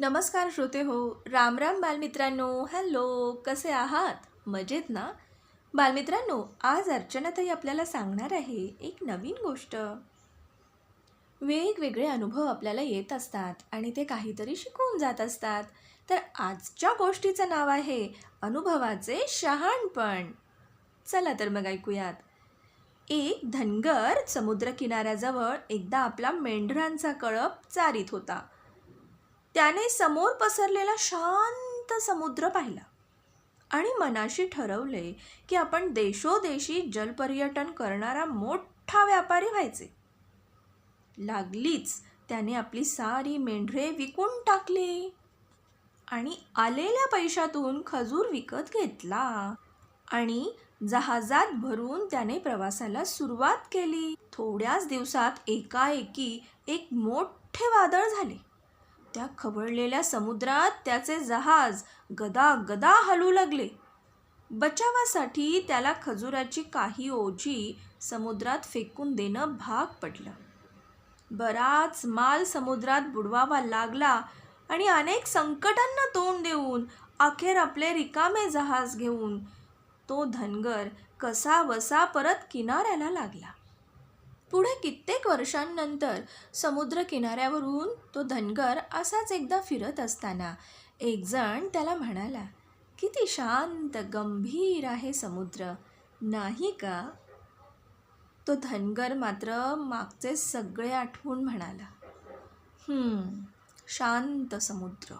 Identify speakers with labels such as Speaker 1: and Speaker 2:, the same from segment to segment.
Speaker 1: नमस्कार श्रोते हो. राम राम बालमित्रांनो. हॅलो कसे आहात? मजेत ना? बालमित्रांनो आज अर्चनाताई आपल्याला सांगणार आहे एक नवीन गोष्ट. वेगवेगळे अनुभव आपल्याला येत असतात आणि ते काहीतरी शिकवून जात असतात. तर आजच्या गोष्टीचं नाव आहे अनुभवाचे शहाणपण. चला तर मग ऐकूयात. एक धनगर समुद्रकिनाऱ्याजवळ एकदा आपला मेंढरांचा कळप चारीत होता. त्याने समोर पसरलेला शांत समुद्र पाहिला. आणि मनाशी ठरवले की आपण देशोदेशी जलपर्यटन करणारा मोठा व्यापारी व्हायचे. लागलीच त्याने आपली सारी मेंढरे विकून टाकली. आणि आलेल्या पैशातून खजूर विकत घेतला. आणि जहाजात भरून त्याने प्रवासाला सुरुवात केली. थोड्याच दिवसात एकाएकी एक मोठे वादळ झाले. त्या खवळलेल्या समुद्रात त्याचे जहाज गदा गदा हलू लागले. बचावासाठी त्याला खजुराची काही ओझी समुद्रात फेकून देणं भाग पडलं. बराच माल समुद्रात बुडवावा लागला आणि अनेक संकटांना तोंड देऊन अखेर आपले रिकामे जहाज घेऊन तो धनगर कसा वसा परत किनाऱ्याला लागला. पुढे कित्येक वर्षांनंतर समुद्र किनाऱ्यावरून तो धनगर असाच एकदा फिरत असताना एकजण त्याला म्हणाला किती शांत गंभीर आहे समुद्र नाही का? तो धनगर मात्र मागचे सगळे आठवून म्हणाला शांत समुद्र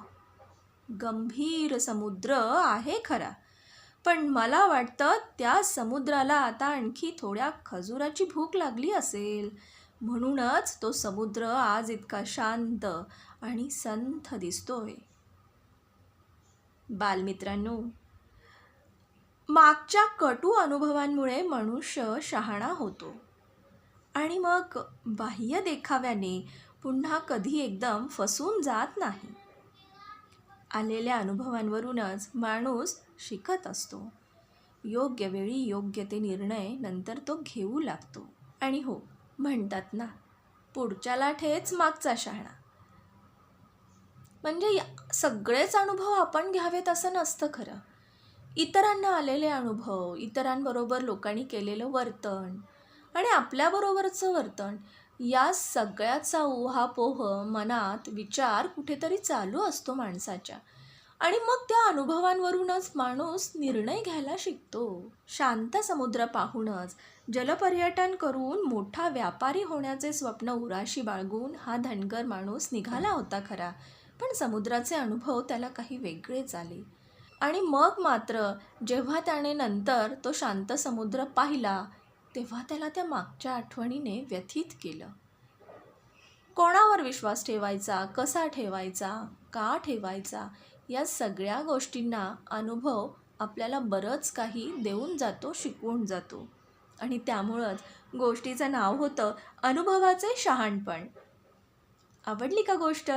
Speaker 1: गंभीर समुद्र आहे खरा पण मला वाटतं त्या समुद्राला आता आणखी थोड्या खजुराची भूक लागली असेल. म्हणूनच तो समुद्र आज इतका शांत आणि संथ दिसतोय. बालमित्रांनो मागच्या कटू अनुभवांमुळे मनुष्य शहाणा होतो. आणि मग बाह्य देखाव्याने पुन्हा कधी एकदम फसून जात नाही. आलेल्या अनुभवांवरूनच माणूस शिकत असतो. योग्य वेळी योग्य ते निर्णय नंतर तो घेऊ लागतो. आणि हो म्हणतात ना पुढच्याला ठेच मागचा शहाणा. म्हणजे सगळेच अनुभव आपण घ्यावेत असं नसतं खरं. इतरांना आलेले अनुभव इतरांबरोबर लोकांनी केलेलं वर्तन आणि आपल्याबरोबरचं वर्तन या सगळ्याचा उहापोह मनात विचार कुठेतरी चालू असतो माणसाच्या. आणि मग त्या अनुभवांवरूनच माणूस निर्णय घ्यायला शिकतो. शांत समुद्र पाहूनच जलपर्यटन करून मोठा व्यापारी होण्याचे स्वप्न उराशी बाळगून हा धनगर माणूस निघाला होता खरा. पण समुद्राचे अनुभव त्याला काही वेगळेच आले. आणि मग मात्र जेव्हा त्याने नंतर तो शांत समुद्र पाहिला तेव्हा त्याला त्या मागच्या आठवणीने व्यथित केलं. कोणावर विश्वास ठेवायचा? कसा ठेवायचा? का ठेवायचा? या सगळ्या गोष्टींना अनुभव आपल्याला बरंच काही देऊन जातो शिकवून जातो. आणि त्यामुळंच गोष्टीचं नाव होतं अनुभवाचे शहाणपण. आवडली का गोष्ट?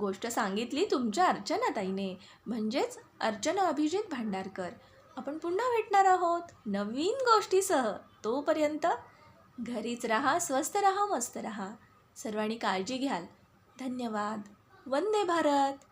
Speaker 1: गोष्ट सांगितली तुमच्या अर्चनाताईने. म्हणजेच अर्चना अभिजित भांडारकर. आपण पुन्हा भेटणार आहोत नवीन गोष्टीसह. तोपर्यंत घरीच राहा स्वस्त राहा मस्त राहा. सर्वांनी काळजी घ्याल. धन्यवाद. वंदे भारत.